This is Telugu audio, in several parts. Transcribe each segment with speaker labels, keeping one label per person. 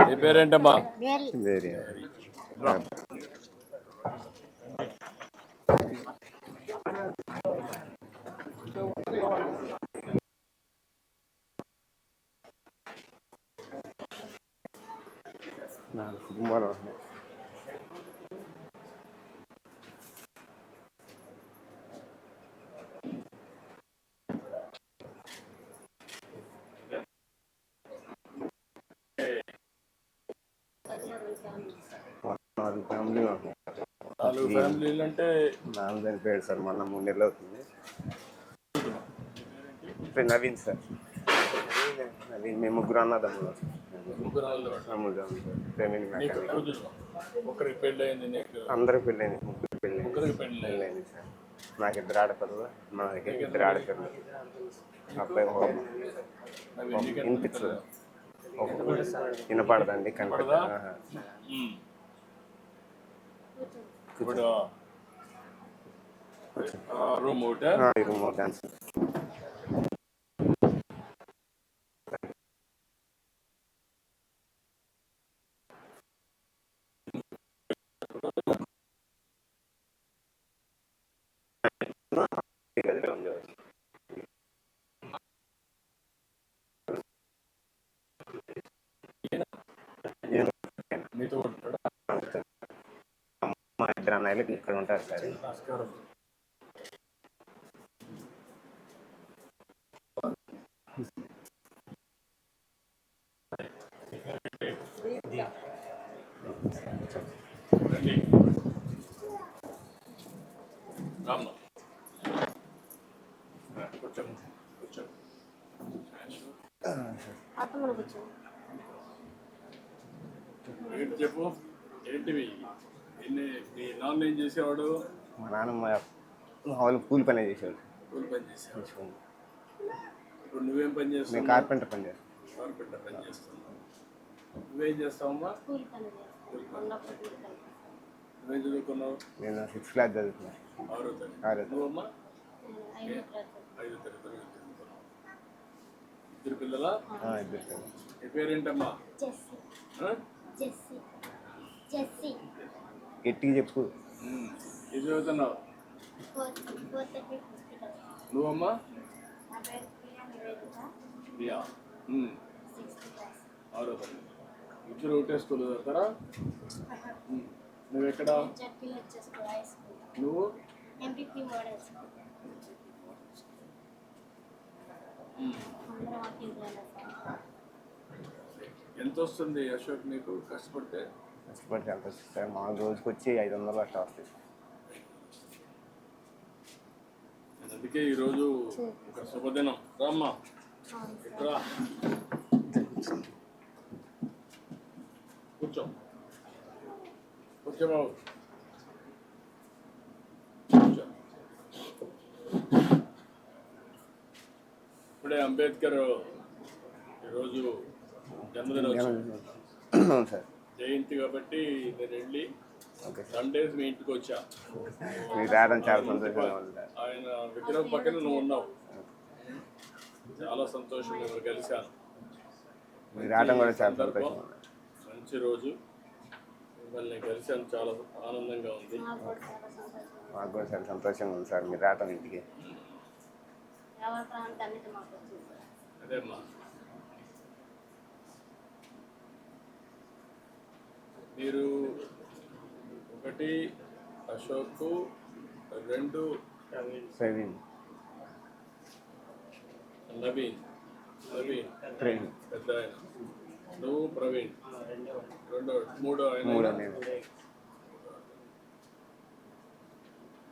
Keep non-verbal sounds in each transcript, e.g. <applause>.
Speaker 1: నీ పేరేంటమ్మా?
Speaker 2: కుటుంబాలు నాలుగు ఫ్యామిలీ
Speaker 1: నాలుగు ఫ్యామిలీలు అంటే
Speaker 2: నాన్న చనిపోయాడు సార్ మొన్న మూడు నెలలు అవుతుంది ఇప్పుడు నవీన్ సార్. నవీన్ మేము ముగ్గురు అన్నదమ్ములు
Speaker 1: ముగ్గురు
Speaker 2: ఫ్యామిలీ
Speaker 1: ఒకరికి పెళ్ళి అయింది
Speaker 2: అందరికి పెళ్ళైంది ముగ్గురు
Speaker 1: ముగ్గురికి పెళ్ళి అయింది
Speaker 2: పెళ్ళైంది సార్. నాకు ఇద్దరు ఆడపిల్లలు మా దగ్గర ఇద్దరు ఆడపిల్లలు. అబ్బాయి ఒక వినపడదండి కనపడదా.
Speaker 1: ఇప్పుడు రూమ్ ఒకటే.
Speaker 2: రూమ్ డాన్స్
Speaker 1: మీతో ఉంటాడా
Speaker 2: మా ఇద్దరు అన్నయ్యలు ఇక్కడ ఉంటారు సార్.
Speaker 1: చెప్పు? ఏంటివి మీ నాన్న ఏం చేసేవాడు?
Speaker 2: మా నాన్న మా వాళ్ళు కూలి పని చేసేవాడు.
Speaker 1: కూలి పని చేసేవాడు. ఇప్పుడు నువ్వేం పని
Speaker 2: నేను
Speaker 1: చేస్తున్నావు
Speaker 2: కార్పెంటర్ పని చేస్తాను
Speaker 1: కార్పెంటర్ పని చేస్తున్నావు. నువ్వేం చేస్తావమ్మా?
Speaker 3: కూలి పని
Speaker 1: నువ్వేం చదువుకున్నావు?
Speaker 2: నేను సిక్స్త్ క్లాస్ చదువుతున్నాను
Speaker 1: ఆరో తరగతి.
Speaker 2: ఆరో తరగతి.
Speaker 1: నువ్వమ్మా?
Speaker 3: నేను ఐదో
Speaker 1: తరగతి ఇద్దరు పిల్లలా?
Speaker 2: ఆ, ఇద్దరు
Speaker 1: పేరేంటమ్మా?
Speaker 3: జెస్సీ.
Speaker 1: ఆ?
Speaker 3: జెస్సీ. జెస్సీ.
Speaker 2: గట్టిగా చెప్పు.
Speaker 1: ఏం చదువుతున్నావు? నువ్వమ్మా?
Speaker 3: ప్రియా.
Speaker 1: ఆరో తరగతి ఇద్దరు ఒకటే స్కూల్ చదువుతారా నువ్వు ఎంత వస్తుంది అశోక్ నీకు? కష్టపడితే?
Speaker 2: కష్టపడి ఎంత వస్తుంది సార్ మా రోజుకి వచ్చి ఐదు వందలు అట్లా.
Speaker 1: నేను అందుకే ఈరోజు ఒక శుభదినం రామ్మా ఇట్రా కూర్చో. కూర్చో. బాబు ఇప్పుడే అంబేద్కర్ ఈరోజు జన్మదినోత్సవం.
Speaker 2: సార్.
Speaker 1: జయంతి కాబట్టి నేను వెళ్ళి
Speaker 2: సార్
Speaker 1: సండేస్ మీ ఇంటికి వచ్చా.
Speaker 2: మీరు రావడం చాలా సంతోషంగా ఉంది సార్
Speaker 1: ఆయన విగ్రహం పక్కన నువ్వు ఉన్నావు. చాలా సంతోషం నేను కలిశాను
Speaker 2: మీరు రావడం కూడా చాలా
Speaker 1: మంచి రోజు. మిమ్మల్ని కలిశాను చాలా ఆనందంగా ఉంది.
Speaker 2: మాకు కూడా చాలా సంతోషంగా ఉంది సార్. మీరు రావడం ఇంటికి.
Speaker 1: అదేమ్మా. మీరు ఒకటి అశోక్ రెండు
Speaker 2: ప్రవీణ్
Speaker 1: నవీన్ నవీన్. పెద్ద ఆయన నువ్వు ప్రవీణ్. రెండో మూడో
Speaker 2: మూడో
Speaker 1: ఆయన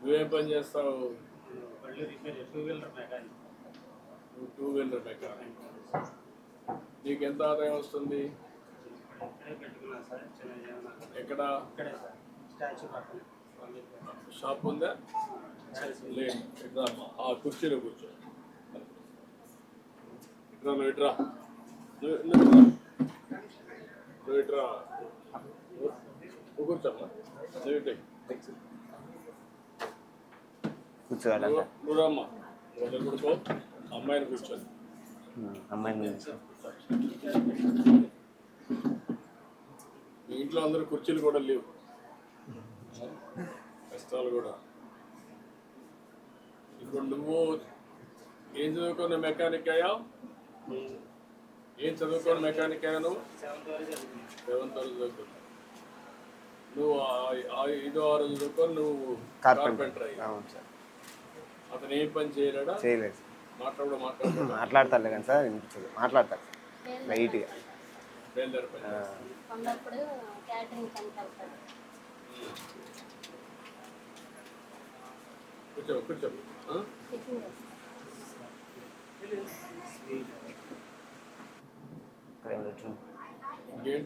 Speaker 1: నువ్వేం పని చేస్తావు?
Speaker 4: Two wheeler mechanic.
Speaker 1: నీకు ఎంత ఆదాయం వస్తుంది? ఎక్కడ?
Speaker 4: ఇక్కడే.
Speaker 1: షాప్ ఉందా? లేదు. అమ్మా. ఆ కుర్చీలో కూర్చో. ఇట్రా నువ్వు ఇట్రా నువ్వు. నువ్వు కూర్చోమ్మా. నువ్వు ఇటు
Speaker 2: కూర్చోవాలా
Speaker 1: నువ్వు
Speaker 2: సార్?
Speaker 1: నువ్వు రామ్మా. నువ్వు వదిలి పడుకో అమ్మాయిని కూర్చోండి
Speaker 2: అమ్మాయిని
Speaker 1: ఇంట్లో అందరూ కుర్చీలు కూడా లేవు. కష్టాలు కూడా. ఇప్పుడు నువ్వు ఏం చదువుకున్న మెకానిక్ అయ్యావు? ఏం చదువుకున్న మెకానిక్ అయ్యా నువ్వు?
Speaker 4: సెవెంత్ వరకు
Speaker 1: చదువుకున్నావు. నువ్వు ఐదో ఆరు చదువుకొని నువ్వు
Speaker 2: కార్పెంటర్
Speaker 1: అయ్యావు.
Speaker 2: అవును సార్.
Speaker 1: అతను ఏం పని చేయలేడా?
Speaker 2: చేయలేదు
Speaker 1: మాట్లాడు మాట్లాడు.
Speaker 2: మాట్లాడతారు కానీ సార్ మాట్లాడతారు లైట్గా.
Speaker 3: కొందప్పుడు క్యాటరింగ్ పనికి వెళ్తాడు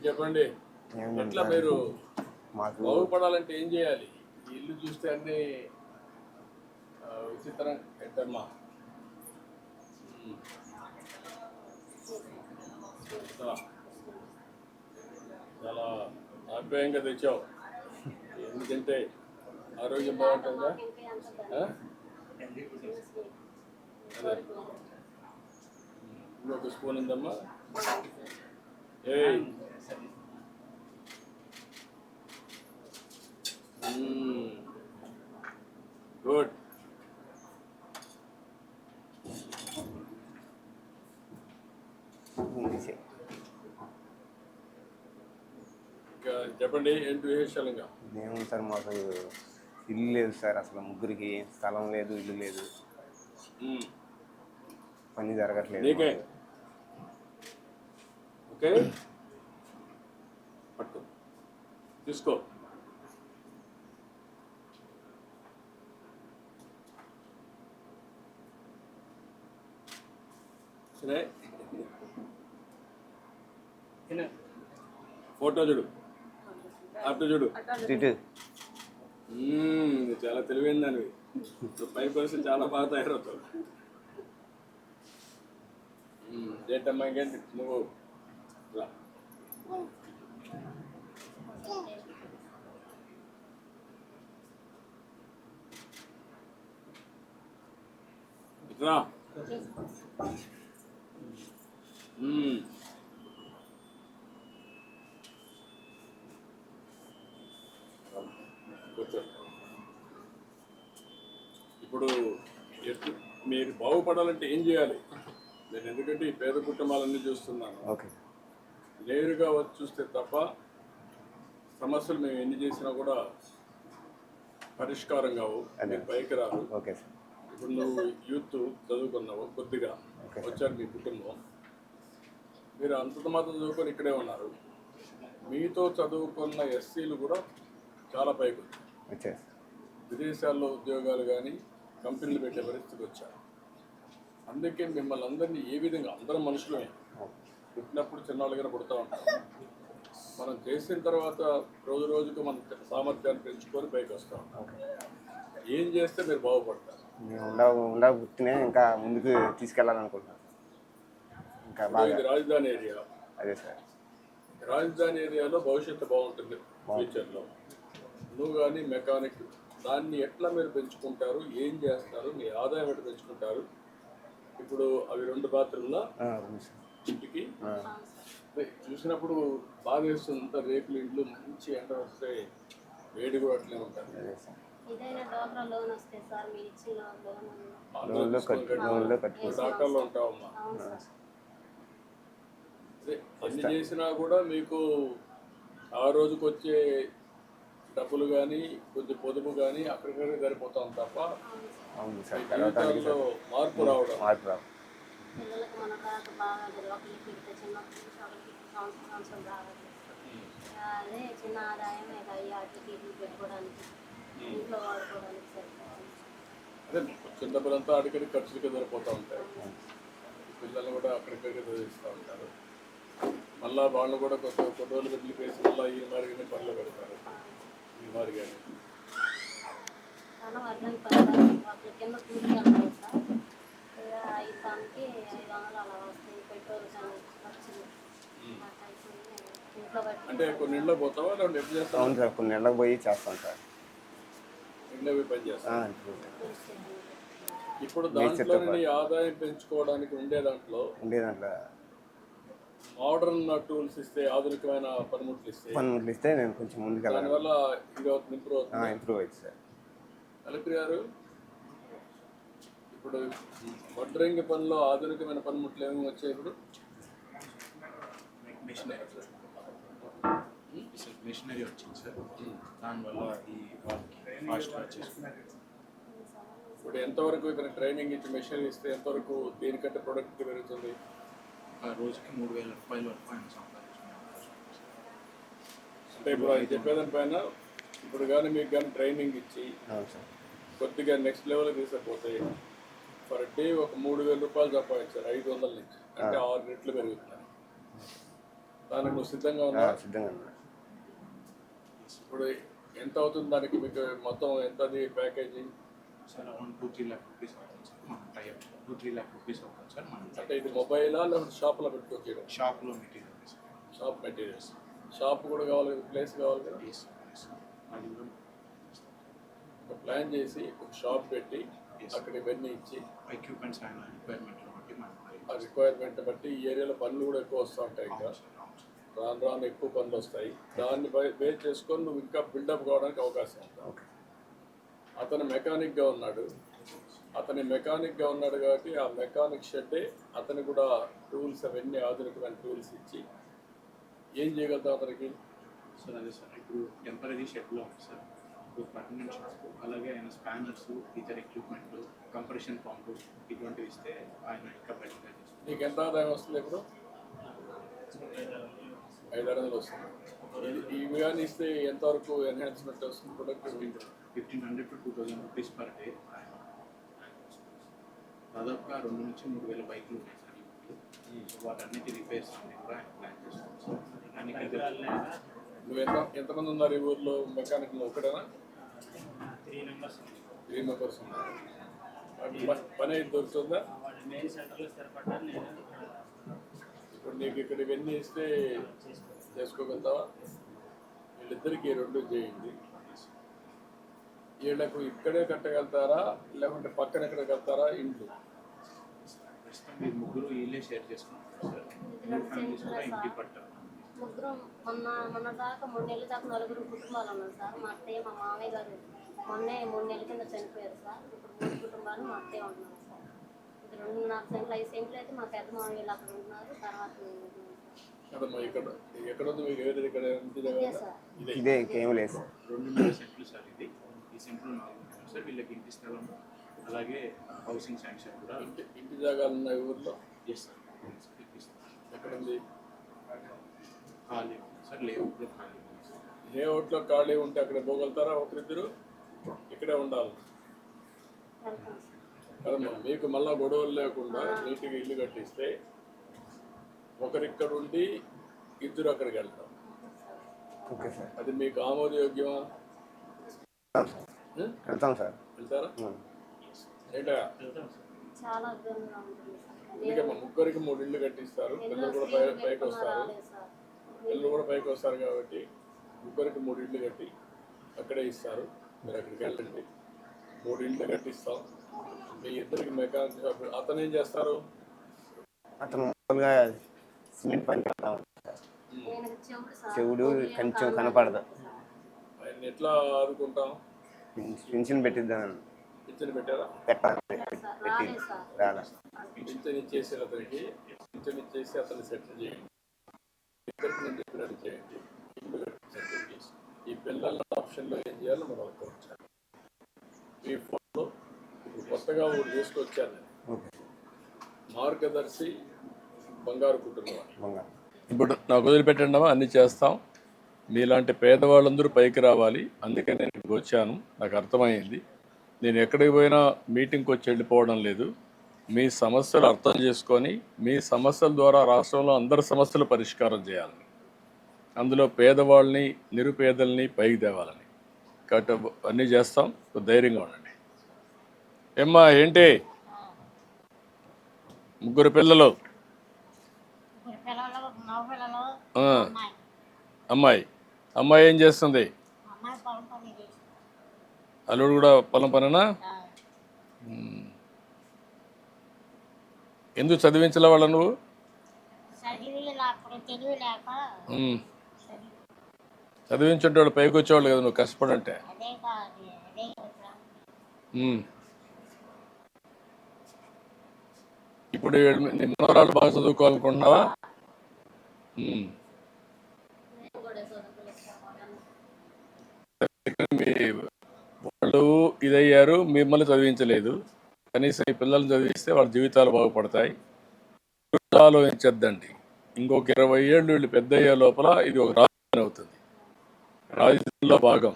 Speaker 1: చెప్పండి? ఎట్లా? మీరు
Speaker 2: మాకు
Speaker 1: బాగుపడాలంటే ఏం చేయాలి? ఇల్లు చూస్తే అన్ని విచిత్రం. ఎట్టమ్మా. చాలా చాలా ఆప్యాయంగా తెచ్చావు. ఎందుకంటే ఆరోగ్యం బాగుంటుందా? అదే. ఇంకొక స్పూన్ ఉందమ్మా. ఏ గుడ్
Speaker 2: ఉంది సార్.
Speaker 1: ఇంకా చెప్పండి
Speaker 2: ఏముంది సార్ మాకు ఇల్లు లేదు సార్ అసలు ముగ్గురికి స్థలం లేదు ఇల్లు లేదు. పని జరగట్లేదు.
Speaker 1: ఓకే? పట్టు. తీసుకో. సరే. ఫోటో చూడు. అటు చూడు.
Speaker 2: ఇటు.
Speaker 1: చాలా తెలివైన దానివి. పై పరిస్థితి చాలా బాగా తయారవుతావు. మ్మ్, ఏంటమ్మా ఇంకేంటి? నువ్వు రా. రా మ్మ్. కూర్చో ఇప్పుడు ఎట్ల- మీరు బాగుపడాలంటే ఏం చేయాలి? నేను ఎందుకంటే ఈ పేద కుటుంబాలన్నీ చూస్తున్నాను. నేరుగా వచ్చి చూస్తే తప్ప సమస్యలు మేము ఎన్ని చేసినా కూడా పరిష్కారం కావు. పైకి
Speaker 2: సార్
Speaker 1: ఇప్పుడు నువ్వు యూత్ చదువుకున్నావు కొద్దిగా. వచ్చారు మీ కుటుంబం. మీరు అంతంత మాత్రం చదువుకొని ఇక్కడే ఉన్నారు. మీతో చదువుకున్న ఎస్సీలు కూడా చాలా పైకి వచ్చారు. విదేశాల్లో ఉద్యోగాలు కానీ కంపెనీలు పెట్టే పరిస్థితికి వచ్చారు. అందుకే మిమ్మల్ని అందరినీ ఏ విధంగా అందరం మనుషులమే. పుట్టినప్పుడు చిన్నవాళ్ళుగా పుడతా ఉంటాం. మనం చేసిన తర్వాత రోజు రోజుకు మన సామర్థ్యాన్ని పెంచుకొని పైకి వస్తాం
Speaker 2: ఓకే
Speaker 1: ఏం చేస్తే మీరు బాగుపడతారు?
Speaker 2: ఉండ గుర్తునే ఇంకా ముందుకు తీసుకెళ్ళాలనుకుంటున్నాం. ఇంకా
Speaker 1: ఇది రాజధాని ఏరియా.
Speaker 2: అదే సార్.
Speaker 1: రాజధాని ఏరియాలో భవిష్యత్తు బాగుంటుంది ఫ్యూచర్లో. నువ్వు కానీ మెకానిక్ దాన్ని ఎట్లా మీరు పెంచుకుంటారు ఏం చేస్తారు మీ ఆదాయం ఎట్లా పెంచుకుంటారు ఇప్పుడు అవి రెండు బాత్రూమ్ల
Speaker 2: ఆ, ఉంది సార్.
Speaker 1: ఇంటికి? చూసినప్పుడు బాగా వేస్తుంది. అంతా రేకులు ఇంట్లో మంచి ఎండ వస్తే వేడి కూడా అట్లే నువ్వు డాక్టర్లో ఉంటావమ్మా? ఎన్ని చేసినా కూడా మీకు ఆ రోజుకి వచ్చే డబ్బులు కానీ కొంచెం పొదుపు కానీ అక్కడికక్కడ సరిపోతాం తప్ప
Speaker 2: అవును సార్ తర్వాత
Speaker 1: మార్పు రావడం.
Speaker 2: మార్పు రావు
Speaker 3: పిల్లలకు మన బాగా ఒకరికి పెడితే చిన్నప్పటి నుంచి ఒకరికి సంవత్సరం సంవత్సరం రావాలి. అదే చిన్న ఆదాయం అయ్యి ఇటు పెట్టుకోవడానికి ఇంట్లో వాడుకోవడానికి
Speaker 1: అదే అడిగడి ఖర్చులకి సరిపోతూ ఉంటాయి. పిల్లలు కూడా అక్కడిక్కడికి చదివిస్తూ ఉంటారు. మళ్ళా వాళ్ళు కూడా కొంత కొన్ని రోజులు వేసి మళ్ళీ ఈ మారిగానే పనులు పెడతారు. ఈ మారిగానే
Speaker 3: చాలా వర్గం పడతారు వాళ్ళ కింద కూలికి వెళ్తాం సార్ ఇక ఐదు దానికి ఐదు వందలు అలా వస్తాయి. పెట్రోల్ కానీ ఖర్చులు. అట్లా అయిపోయి ఇంట్లో కట్టి
Speaker 1: అంటే కొన్ని ఇళ్ళలో పోతావా? లేదంటే ఎప్పుడు చేస్తావా?
Speaker 2: అవును సార్ కొన్ని నెలలకు పోయి చేస్తాం సార్.
Speaker 1: ఇళ్ళో పోయి పని చేస్తావా?
Speaker 2: ఆ, ఇప్పుడు
Speaker 1: ఇప్పుడు దాంట్లో నీ ఆదాయం పెంచుకోవడానికి ఉండే దాంట్లో
Speaker 2: ఉండే దాంట్లో.
Speaker 1: మోడర్న్ టూల్స్ ఇస్తే ఆధునికమైన పనిముట్లు ఇస్తే
Speaker 2: పనులు ఇస్తే నేను కొంచెం ముందుకెళ్ళాను
Speaker 1: దానివల్ల ఇది అవుతుంది ఇంప్రూవ్ అవుతుంది.
Speaker 2: ఇంప్రూవ్ అయింది సార్.
Speaker 1: కలెక్టర్ గారు ఇప్పుడు వడ్రంగి పనిలో ఆధునికమైన పనిముట్లు ఏమి వచ్చాయి ఇప్పుడు?
Speaker 5: మిషనరీ మిషనరీ వచ్చింది సార్. దానివల్ల ఈ వాళ్ళకి ఫాస్ట్గా చేసుకున్నారు
Speaker 1: ఇప్పుడు ఎంతవరకు ఇక్కడ ట్రైనింగ్ ఇచ్చి మెషిన్ ఇస్తే ఎంతవరకు దీనికంటే ప్రొడక్టివిటీ పెరుగుతుంది?
Speaker 5: రోజుకి మూడు వేల రూపాయల వరకు ఆయన
Speaker 1: అంటే ఇప్పుడు ఆయన చెప్పేదాని పైన ఇప్పుడు కానీ మీకు కానీ ట్రైనింగ్ ఇచ్చి కొద్దిగా నెక్స్ట్ లెవెల్ తీసుకపోతే పర్ డే ఒక మూడు వేల రూపాయలు సంపాదించారు ఐదు వందల నుంచి. అంటే ఆరు రెట్లు పెరుగుతున్నాయి. దానికి నువ్వు సిద్ధంగా
Speaker 2: ఆ,
Speaker 1: ఉన్నా. ఇప్పుడు ఎంత అవుతుంది దానికి? మీకు మొత్తం ఎంత అది package
Speaker 5: sir two three lakh rupees two three lakh rupees అవుతుంది సార్ మన
Speaker 1: అంటే ఇది మొబైలా లేకపోతే షాప్లో పెట్టుకోవచ్చు?
Speaker 5: షాప్లో మెటీరియల్
Speaker 1: షాప్ మెటీరియల్స్ షాప్ కూడా కావాలి ప్లేస్ కావాలి కదా? ప్లాన్ చేసి ఒక షాప్ పెట్టి అక్కడ ఇవన్నీ ఇచ్చి
Speaker 5: ఎక్విప్మెంట్స్ బట్టి మనం
Speaker 1: ఆ రిక్వైర్మెంట్ బట్టి ఈ ఏరియాలో పనులు కూడా ఎక్కువ వస్తూ ఉంటాయి ఇంకా. రాను రాను ఎక్కువ పనులు వస్తాయి. దాన్ని బే- బేస్ చేసుకొని నువ్వు ఇంకా బిల్డప్ కావడానికి అవకాశం
Speaker 2: ఓకే
Speaker 1: అతను మెకానిక్గా ఉన్నాడు. అతని మెకానిక్గా ఉన్నాడు కాబట్టి ఆ మెకానిక్ షెడ్డే అతను కూడా టూల్స్ అవన్నీ ఆధునికమైన టూల్స్ ఇచ్చి ఏం చేయగలుగుతాం అతనికి?
Speaker 5: సార్ అదే సార్. ఇప్పుడు టెంపరీ షెడ్లో ఉంది సార్ ఇప్పుడు పర్మనెంట్ షెడ్ అలాగే ఆయన స్పానర్స్ ఇతర ఎక్విప్మెంట్ కంప్రెషన్ పంప్ ఇటువంటివి ఇస్తే ఆయన ఇంకా బెటర్గా చేస్తారు.
Speaker 1: నీకు ఎంత ఆదాయం వస్తుంది ఇప్పుడు? ఐదు ఆరు వందలు వస్తుంది. ఇవి కానీ ఇస్తే ఎంతవరకు ఎన్హాన్స్మెంట్ వస్తుంది productivity
Speaker 5: fifteen hundred to two thousand rupees per day దాదాపుగా రెండు నుంచి మూడు వేల బైకులు ఉన్నాయి సార్ ఈ వాటన్నిటి రిపేర్స్ అన్ని కూడా ఆయన ప్లాన్ చేస్తాం సార్ దానికి
Speaker 1: నువ్వు ఎంత ఎంతమంది ఉన్నారు ఈ ఊర్లో? మెకానిక్ ఒకటేనా
Speaker 4: త్రీ మెంబర్స్
Speaker 1: త్రీ మెంబర్స్ ఉన్నారు. పని అయితే దొరుకుతుందా? ఇప్పుడు నీకు ఇక్కడ ఇవన్నీ ఇస్తే చేసుకోగలుగుతావా? వీళ్ళిద్దరికి రెండు చేయండి. వీళ్ళకు ఇక్కడే కట్టగలుగుతారా? లేకుంటే పక్కన ఎక్కడ కడతారా ఇంట్లో.
Speaker 5: ముగ్గురు వీళ్ళే షేర్ చేసుకుంటారు ఇంటి పట్టారు.
Speaker 3: ముగ్గురు మొన్న మొన్న దాకా మూడు నెలల దాకా నలుగురు కుటుంబాలు ఉన్నారు సార్. మా అత్తయ్య మా మామయ్య గారు మొన్నే మూడు నెలల కింద చనిపోయారు సార్. ఇప్పుడు మూడు కుటుంబాలు మా అత్తయ్య ఉంటున్నారు సార్. ఇది రెండు నాలుగు సెంట్లు ఐదు సెంట్లు అయితే మా పెద్ద మామయ్యలు అక్కడ ఉంటున్నారు. తర్వాత సార్. ఇదే.
Speaker 2: ఇంకేం లేదు
Speaker 5: రెండున్నర సెంట్లు సార్ ఇది. ఈ సెంట్లు నాలుగు ఉంటాయి సార్. వీళ్ళకి ఇంటి స్థలం అలాగే హౌసింగ్ శాంక్షన్ కూడా
Speaker 1: ఇంటి జాగాలు ఉన్నాయి ఊర్లో?
Speaker 5: Yes sir. ఇప్పిస్తాం
Speaker 1: ఎక్కడ ఉంది?
Speaker 5: లేఅవుట్లో ఖాళీ
Speaker 1: ఉంటే అక్కడ పోగలుగుతారా ఒకరిద్దరు? ఇక్కడే ఉండాలి. కదమ్మా మీకు మళ్ళా గొడవలు లేకుండా నీట్గా ఇల్లు కట్టిస్తే ఒకరిక్కడ ఉండి ఇద్దరు అక్కడికి వెళ్తాం
Speaker 2: ఓకే సార్.
Speaker 1: అది మీకు ఆమోదయోగ్యమా?
Speaker 2: వెళ్తాం సార్.
Speaker 1: వెళ్తారా. ఏంటా ముగ్గురికి మూడు ఇల్లు కట్టిస్తారు పిల్లలు కూడా పైకి వస్తారు. పిల్లలు కూడా పైకి వస్తారు కాబట్టి ముగ్గురికి మూడు ఇళ్ళు కట్టి అక్కడే ఇస్తారు. మీరు అక్కడికి వెళ్ళండి. మూడు ఇళ్ళు కట్టిస్తాం. మీ ఇద్దరికి మెకానిక్ షాప్. అతను ఏం చేస్తారు?
Speaker 2: అతను సిమెంట్ పని
Speaker 3: చెవుడు
Speaker 2: కొంచెం కనపడదు.
Speaker 1: ఆయన ఎట్లా ఆదుకుంటాం?
Speaker 2: పెన్షన్ పెట్టిద్దామని.
Speaker 1: పింఛన్ పెట్టారా?
Speaker 2: పెట్టాలి. పెట్టి రాలే.
Speaker 1: పింఛన్ ఇచ్చేసి అతనికి. పింఛన్ ఇచ్చేసి అతన్ని సెటిల్ చేయండి. ఇద్దరికి నేను చెప్పినట్టు చేయండి. ఈ పిల్లల ఆప్షన్లో ఏం చేయాలో మనం అనుకోవచ్చు ఈ ఫోన్లో ఇప్పుడు కొత్తగా ఒకటి తీసుకొచ్చాను మార్గదర్శి బంగారు కుటుంబం
Speaker 2: బంగారు.
Speaker 1: ఇప్పుడు నాకు వదిలిపెట్టండమా అన్ని చేస్తాం. మీలాంటి పేదవాళ్ళందరూ పైకి రావాలి. అందుకే నేను ఇక్కడికి వచ్చాను. నాకు అర్థమైంది. నేను ఎక్కడికి పోయినా మీటింగ్కి వచ్చి వెళ్ళిపోవడం లేదు. మీ సమస్యలు అర్థం చేసుకొని మీ సమస్యల ద్వారా రాష్ట్రంలో అందరి సమస్యలు పరిష్కారం చేయాలని అందులో పేదవాళ్ళని నిరుపేదల్ని పైకి తేవాలని. కాబట్టి అన్నీ చేస్తాం. ధైర్యంగా ఉండండి. ఏమ్మా ఏంటి? ముగ్గురు పిల్లలు.
Speaker 6: అమ్మాయి.
Speaker 1: అమ్మాయి ఏం చేస్తుంది? అల్లుడు కూడా పొలం పనేనా? ఎందుకు చదివించలే వాళ్ళ నువ్వు?
Speaker 6: చదివి అప్పుడు తెలివి లేక
Speaker 1: ఉమ్. చదివించేటోళ్ళు పైకి వచ్చేవాళ్ళు కదా నువ్వు కష్టపడంటే. ఇప్పుడు వీడు- నీ మనవరాలు బాగా చదువుకోవాలనుకుంటున్నావా? వాళ్ళు ఇదయ్యారు మిమ్మల్ని చదివించలేదు. కనీసం ఈ పిల్లల్ని చదివిస్తే వాళ్ళ జీవితాలు బాగుపడతాయి. ఆలోచించద్దండి. ఇంకొక ఇరవై ఏళ్ళు వీళ్ళు పెద్ద అయ్యే లోపల ఇది ఒక రాజధాని అవుతుంది. రాజధానిలో భాగం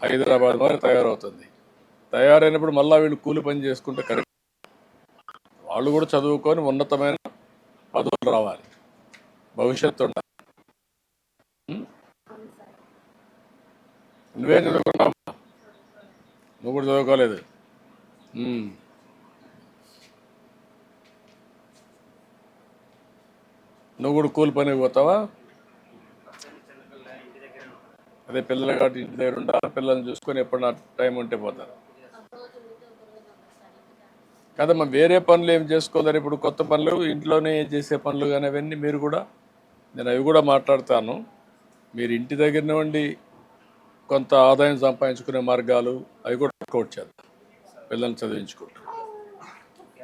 Speaker 1: హైదరాబాద్ మరి తయారవుతుంది. తయారైనప్పుడు మళ్ళీ వీళ్ళు కూలి పని చేసుకుంటే కరెక్ట్. వాళ్ళు కూడా చదువుకొని ఉన్నతమైన పదవులు రావాలి. భవిష్యత్తు ఉండాలి. నువ్వేం చదువుకున్నావు నువ్వు కూడా చదువుకోలేదు. నువ్వు కూడా కూలి పోతావా? అదే పిల్లలు కాబట్టి ఇంటి దగ్గర ఉండాలి. పిల్లల్ని చూసుకొని ఎప్పుడు నా టైం ఉంటే పోతారు కదమ్మా వేరే పనులు ఏం చేసుకోలేరు? ఇప్పుడు కొత్త పనులు ఇంట్లోనే చేసే పనులు కానీ అవన్నీ మీరు కూడా. నేను అవి కూడా మాట్లాడతాను. మీరు ఇంటి దగ్గరనే ఉండి కొంత ఆదాయం సంపాదించుకునే మార్గాలు అవి కూడా వర్కౌట్ చేద్దాం. పిల్లల్ని చదివించుకుంటాం.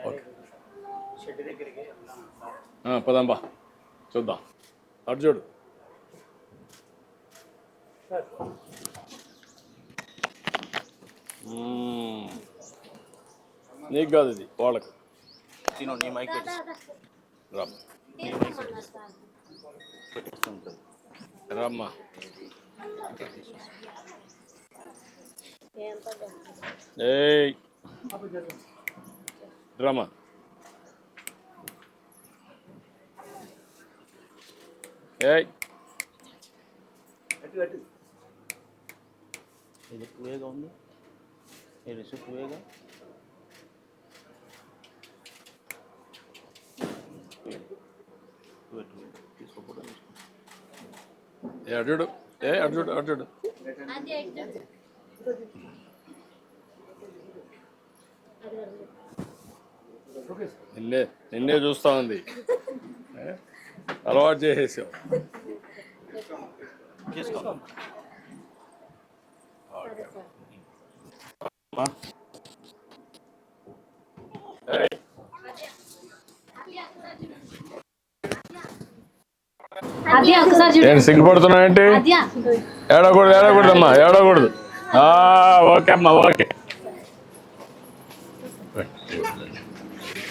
Speaker 4: ఓకే. దగ్గరికి
Speaker 1: పదంబా. చూద్దాం. అటు చూడు. మ్మ్. నీకు కాదు ఇది వాళ్ళకు.
Speaker 5: తిను నీ మైక్
Speaker 1: రమ్మ. ఏయ్. రమ్మా.
Speaker 5: ఇది ఎక్కువేగా ఉంది. ఇది ఎక్కువేగా తీసుకోకూడదు
Speaker 1: ఏ
Speaker 3: అది అది.
Speaker 1: నిన్నే నిన్నే చూస్తా ఉంది? <laughs> అలవాటు
Speaker 3: అది ఒకసారి చూడు.
Speaker 1: ఏంటి? ఏడకూడదు ఏడకూడదమ్మా ఏడకూడదు ఆ, ఓకే అమ్మా ఓకే.